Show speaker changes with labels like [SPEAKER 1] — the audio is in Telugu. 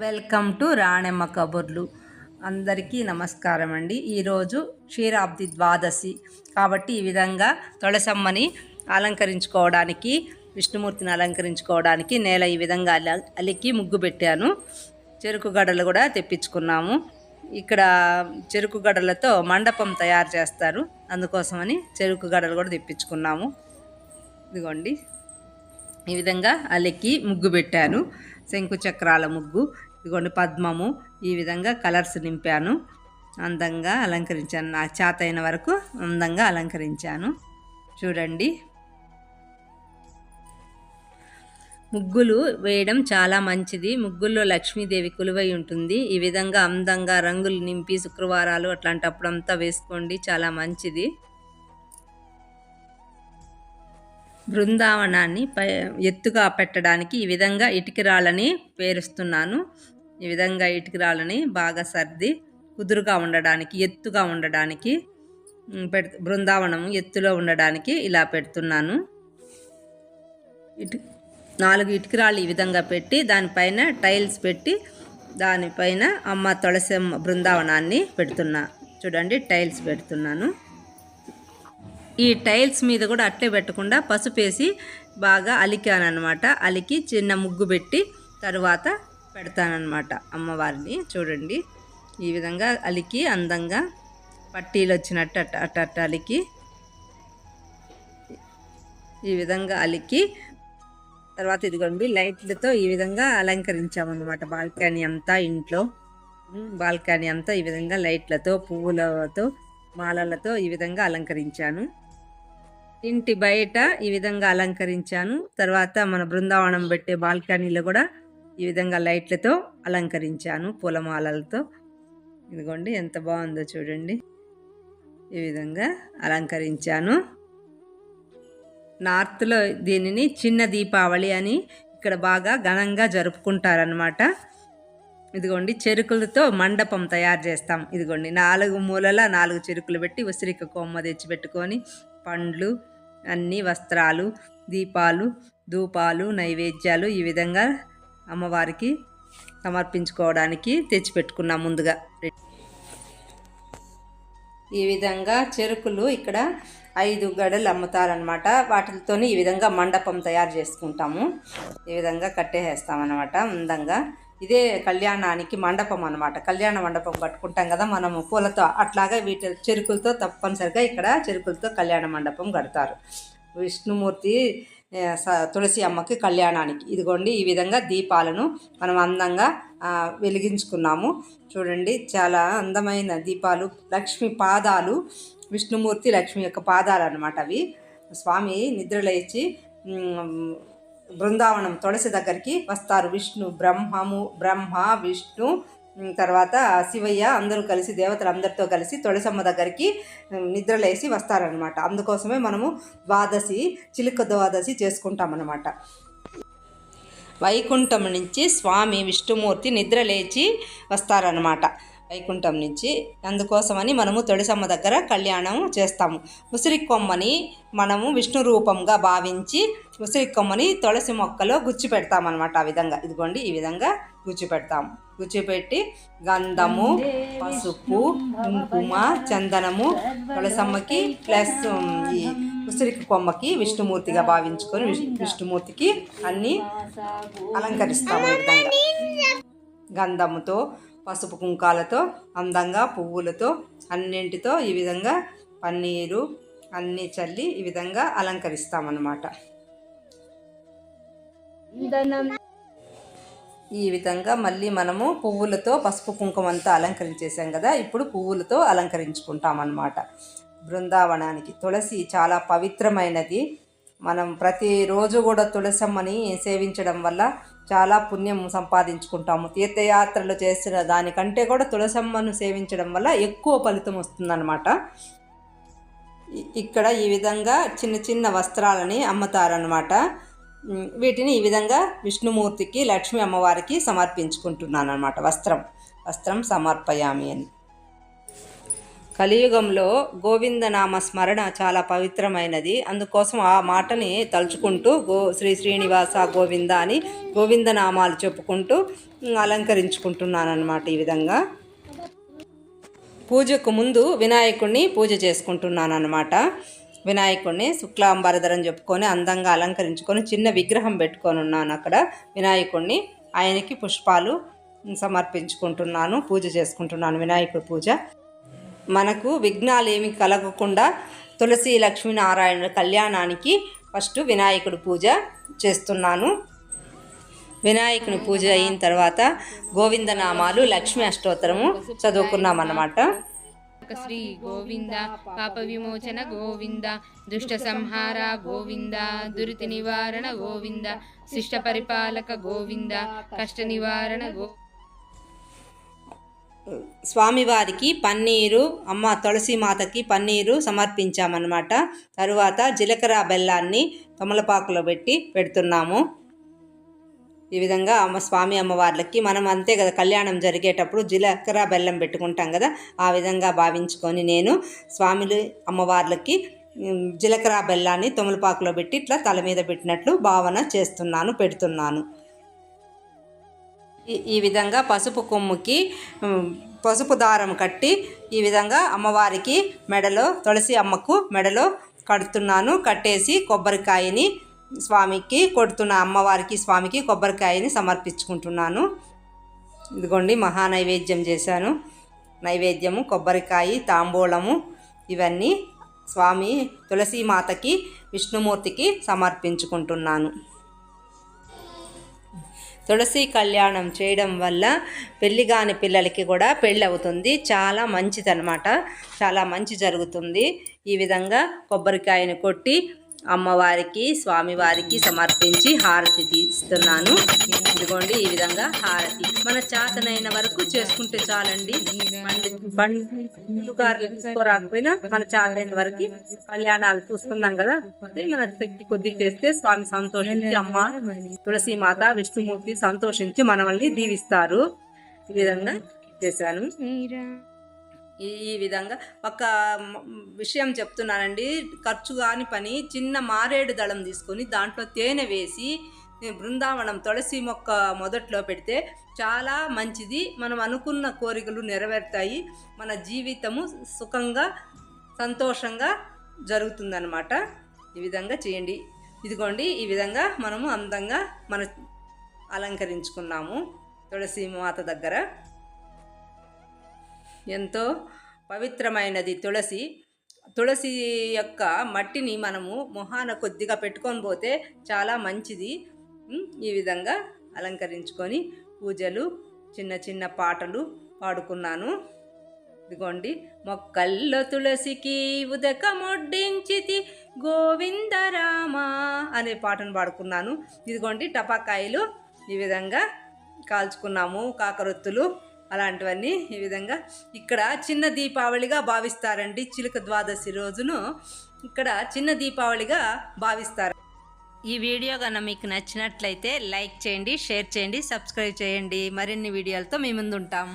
[SPEAKER 1] వెల్కమ్ టు రాణెమ్మ కబుర్లు. అందరికీ నమస్కారం అండి. ఈరోజు క్షీరాబ్ది ద్వాదశి. కాబట్టి ఈ విధంగా తులసమ్మని అలంకరించుకోవడానికి విష్ణుమూర్తిని అలంకరించుకోవడానికి నేల ఈ విధంగా అల అలికి ముగ్గు పెట్టాను. చెరుకు గడలు కూడా తెప్పించుకున్నాము. ఇక్కడ చెరుకు గడలతో మండపం తయారు చేస్తారు. అందుకోసమని చెరుకు గడలు కూడా తెప్పించుకున్నాము. ఇదిగోండి. ఈ విధంగా అలికి ముగ్గు పెట్టాను. శంకు చక్రాల ముగ్గు. ఇగోండి పద్మము ఈ విధంగా కలర్స్ నింపాను. అందంగా అలంకరించాను. నా చేత అయిన వరకు అందంగా అలంకరించాను. చూడండి. ముగ్గులు వేయడం చాలా మంచిది. ముగ్గుల్లో లక్ష్మీదేవి కొలువై ఉంటుంది. ఈ విధంగా అందంగా రంగులు నింపి శుక్రవారాలు అట్లాంటప్పుడు అంతా వేసుకోండి. చాలా మంచిది. బృందావనాన్ని పై ఎత్తుగా పెట్టడానికి ఈ విధంగా ఇటుకరాళ్ళని పేరుస్తున్నాను. ఈ విధంగా ఇటుకరాళ్ళని బాగా సర్ది కుదురుగా ఉండడానికి ఎత్తుగా ఉండడానికి పెడ్ బృందావనం ఎత్తులో ఉండడానికి ఇలా పెడుతున్నాను. ఇటు నాలుగు ఇటుకరాళ్ళు ఈ విధంగా పెట్టి దానిపైన టైల్స్ పెట్టి దానిపైన అమ్మ తులసమ్మ బృందావనాన్ని పెడుతున్నా. చూడండి టైల్స్ పెడుతున్నాను. ఈ టైల్స్ మీద కూడా అట్లే పెట్టకుండా పసుపు వేసి బాగా అనమాట అలికి చిన్న ముగ్గు పెట్టి తరువాత పెడతానమాట అమ్మవారిని. చూడండి ఈ విధంగా అలికి అందంగా పట్టీలు వచ్చినట్టు అట్ట అట్ట అట్ట అలికి ఈ విధంగా అలికి తర్వాత ఇదిగోండి లైట్లతో ఈ విధంగా అలంకరించామన్నమాట బాల్కనీ అంతా ఇంట్లో. బాల్కనీ అంతా ఈ విధంగా లైట్లతో పువ్వులతో మాలలతో ఈ విధంగా అలంకరించాను. ఇంటి బయట ఈ విధంగా అలంకరించాను. తర్వాత మన బృందావనం పెట్టే బాల్కనీలో కూడా ఈ విధంగా లైట్లతో అలంకరించాను పూలమాలలతో. ఇదిగోండి ఎంత బాగుందో చూడండి. ఈ విధంగా అలంకరించాను. నార్త్లో దీనిని చిన్న దీపావళి అని ఇక్కడ బాగా ఘనంగా జరుపుకుంటారనమాట ఇదిగోండి చెరుకులతో మండపం తయారు చేస్తాం. ఇదిగోండి నాలుగు మూలల నాలుగు చెరుకులు పెట్టి ఉసిరిక కొమ్మ తెచ్చి పెట్టుకొని పండ్లు అన్ని వస్త్రాలు దీపాలు ధూపాలు నైవేద్యాలు ఈ విధంగా అమ్మవారికి సమర్పించుకోవడానికి తెచ్చిపెట్టుకున్నాం ముందుగా. ఈ విధంగా చెరుకులు ఇక్కడ ఐదు గడలు అమ్ముతారనమాట వాటితోని ఈ విధంగా మండపం తయారు చేసుకుంటాము. ఈ విధంగా కట్టేసేస్తామన్నమాట అందంగా. ఇదే కళ్యాణానికి మండపం అనమాట కళ్యాణ మండపం కట్టుకుంటాం కదా మనము. పూలతో అట్లాగా వీటి చెరుకులతో తప్పనిసరిగా ఇక్కడ చెరుకులతో కళ్యాణ మండపం కడతారు. విష్ణుమూర్తి తులసి అమ్మకి కళ్యాణానికి. ఇదిగోండి ఈ విధంగా దీపాలను మనం అందంగా వెలిగించుకున్నాము. చూడండి చాలా అందమైన దీపాలు లక్ష్మి పాదాలు విష్ణుమూర్తి లక్ష్మి యొక్క పాదాలు అనమాట అవి. స్వామి నిద్రలేచి బృందావనం తులసి దగ్గరికి వస్తారు. విష్ణు బ్రహ్మము బ్రహ్మ విష్ణు తర్వాత శివయ్య అందరూ కలిసి దేవతలు అందరితో కలిసి తొలసమ్మ దగ్గరికి నిద్రలేసి వస్తారనమాట అందుకోసమే మనము ద్వాదశి చిలుక ద్వాదశి చేసుకుంటామన్నమాట. వైకుంఠం నుంచి స్వామి విష్ణుమూర్తి నిద్రలేచి వస్తారనమాట వైకుంఠం నుంచి అందుకోసమని మనము తొడిసమ్మ దగ్గర కళ్యాణం చేస్తాము. ఉసిరి కొమ్మని మనము విష్ణు రూపంగా భావించి ఉసిరి కొమ్మని తులసి మొక్కలో గుచ్చి పెడతామన్నమాట ఆ విధంగా. ఇదిగోండి ఈ విధంగా గుచ్చి పెడతాము గుచ్చి పెట్టి గంధము పసుపు కుంకుమ చందనము తులసమ్మకి ప్లస్ ఈ ఉసిరికి కొమ్మకి విష్ణుమూర్తిగా భావించుకొని విష్ణుమూర్తికి అన్నీ అలంకరిస్తాము ఈ విధంగా. గంధముతో పసుపు కుంకాలతో అందంగా పువ్వులతో అన్నింటితో ఈ విధంగా పన్నీరు అన్నీ చల్లి ఈ విధంగా అలంకరిస్తామన్నమాట. ఈ విధంగా మళ్ళీ మనము పువ్వులతో పసుపు కుంకుమ అంతా అలంకరించేసాం కదా ఇప్పుడు పువ్వులతో అలంకరించుకుంటాం అన్నమాట బృందావనానికి తులసి చాలా పవిత్రమైనది. మనం ప్రతిరోజు కూడా తులసమ్మని సేవించడం వల్ల చాలా పుణ్యం సంపాదించుకుంటాము. తీర్థయాత్రలు చేసిన దానికంటే కూడా తులసమ్మను సేవించడం వల్ల ఎక్కువ ఫలితం వస్తుందన్నమాట. ఇక్కడ ఈ విధంగా చిన్న చిన్న వస్త్రాలని అమ్ముతారనమాట వీటిని ఈ విధంగా విష్ణుమూర్తికి లక్ష్మీ అమ్మవారికి సమర్పించుకుంటున్నాను అనమాట వస్త్రం. వస్త్రం సమర్పయామి అని. కలియుగంలో గోవిందనామ స్మరణ చాలా పవిత్రమైనది. అందుకోసం ఆ మాటని తలుచుకుంటూ గో శ్రీ శ్రీనివాస గోవింద అని గోవిందనామాలు చెప్పుకుంటూ అలంకరించుకుంటున్నాను అనమాట ఈ విధంగా. పూజకు ముందు వినాయకుడిని పూజ చేసుకుంటున్నాను అనమాట వినాయకుడిని శుక్లాంబరధరం చెప్పుకొని అందంగా అలంకరించుకొని చిన్న విగ్రహం పెట్టుకొని ఉన్నాను అక్కడ. వినాయకుడిని ఆయనకి పుష్పాలు సమర్పించుకుంటున్నాను పూజ చేసుకుంటున్నాను వినాయకుడి పూజ. మనకు విఘ్నాలు ఏమి కలగకుండా తులసి లక్ష్మీనారాయణ కళ్యాణానికి ఫస్ట్ వినాయకుడు పూజ చేస్తున్నాను. వినాయకుని పూజ అయిన తర్వాత గోవిందనామాలు లక్ష్మీ అష్టోత్తరము చదువుకున్నాం అన్నమాట
[SPEAKER 2] శ్రీ గోవింద పాప విమోచన గోవింద దుష్ట సంహార గోవింద దురితి నివారణ గోవింద శిష్ట పరిపాలక గోవింద కష్ట నివారణ గో
[SPEAKER 1] స్వామివారికి పన్నీరు అమ్మ తులసి మాతకి పన్నీరు సమర్పించామన్నమాట. తరువాత జీలకర్ర బెల్లాన్ని తమలపాకులో పెట్టి పెడుతున్నాము. ఈ విధంగా అమ్మ స్వామి అమ్మవార్లకి మనం అంతే కదా కళ్యాణం జరిగేటప్పుడు జీలకర్ర బెల్లం పెట్టుకుంటాం కదా ఆ విధంగా భావించుకొని నేను స్వామిలు అమ్మవార్లకి జీలకర్ర బెల్లాన్ని తొమలపాకులో పెట్టి ఇట్లా తల మీద పెట్టినట్లు భావన చేస్తున్నాను పెడుతున్నాను. ఈ- ఈ విధంగా పసుపు కొమ్ముకి పసుపు దారం కట్టి ఈ విధంగా అమ్మవారికి మెడలో తులసి అమ్మకు మెడలో కడుతున్నాను. కట్టేసి కొబ్బరికాయని స్వామికి కొడుతున్న అమ్మవారికి స్వామికి కొబ్బరికాయని సమర్పించుకుంటున్నాను. ఇదిగోండి మహా నైవేద్యం చేశాను. నైవేద్యము కొబ్బరికాయ తాంబూలము ఇవన్నీ స్వామి తులసి మాతకి విష్ణుమూర్తికి సమర్పించుకుంటున్నాను. తులసి కళ్యాణం చేయడం వల్ల పెళ్ళి కాని పిల్లలకి కూడా పెళ్ళి అవుతుంది. చాలా మంచిదనమాట చాలా మంచి జరుగుతుంది. ఈ విధంగా కొబ్బరికాయను కొట్టి అమ్మవారికి స్వామివారికి సమర్పించి హారతి తీస్తున్నాను. ఇదిగోండి ఈ విధంగా హారతి. మన చేతనైన వరకు చేసుకుంటే చాలండి. రాకపోయినా మన చేతనైన వరకు కళ్యాణాలు చూస్తున్నాం కదా. అదే మన శక్తి కొద్ది చేస్తే స్వామి సంతోషించి అమ్మ తులసి మాత విష్ణుమూర్తి సంతోషించి మనల్ని దీవిస్తారు. ఈ విధంగా చేశాను. ఈ ఈ విధంగా. ఒక విషయం చెప్తున్నానండి. ఖర్చు కాని పని చిన్న మారేడు దళం తీసుకొని దాంట్లో తేనె వేసి బృందావనం తులసి మొక్క మొదట్లో పెడితే చాలా మంచిది. మనం అనుకున్న కోరికలు నెరవేరుతాయి. మన జీవితము సుఖంగా సంతోషంగా జరుగుతుందన్నమాట. ఈ విధంగా చేయండి. ఇదిగోండి ఈ విధంగా మనము అందంగా మన అలంకరించుకున్నాము. తులసి మాత దగ్గర. ఎంతో పవిత్రమైనది. తులసి తులసి యొక్క మట్టిని మనము మొహాన కొద్దిగా పెట్టుకొని పోతే చాలా మంచిది. ఈ విధంగా అలంకరించుకొని పూజలు చిన్న చిన్న పాటలు పాడుకున్నాను. ఇదిగోండి మొక్కల్లో తులసికి ఉదక మొడ్డించితి గోవిందరామ అనే పాటను పాడుకున్నాను. ఇదిగోండి టపాకాయలు ఈ విధంగా కాల్చుకున్నాము కాకరొత్తులు. అలాంటివన్నీ ఈ విధంగా ఇక్కడ చిన్న దీపావళిగా భావిస్తారండి. చిలుక ద్వాదశి రోజును ఇక్కడ చిన్న దీపావళిగా భావిస్తారు. ఈ వీడియో కనుక మీకు నచ్చినట్లయితే లైక్ చేయండి షేర్ చేయండి సబ్స్క్రైబ్ చేయండి. మరిన్ని వీడియోలతో మీ ముందు ఉంటాం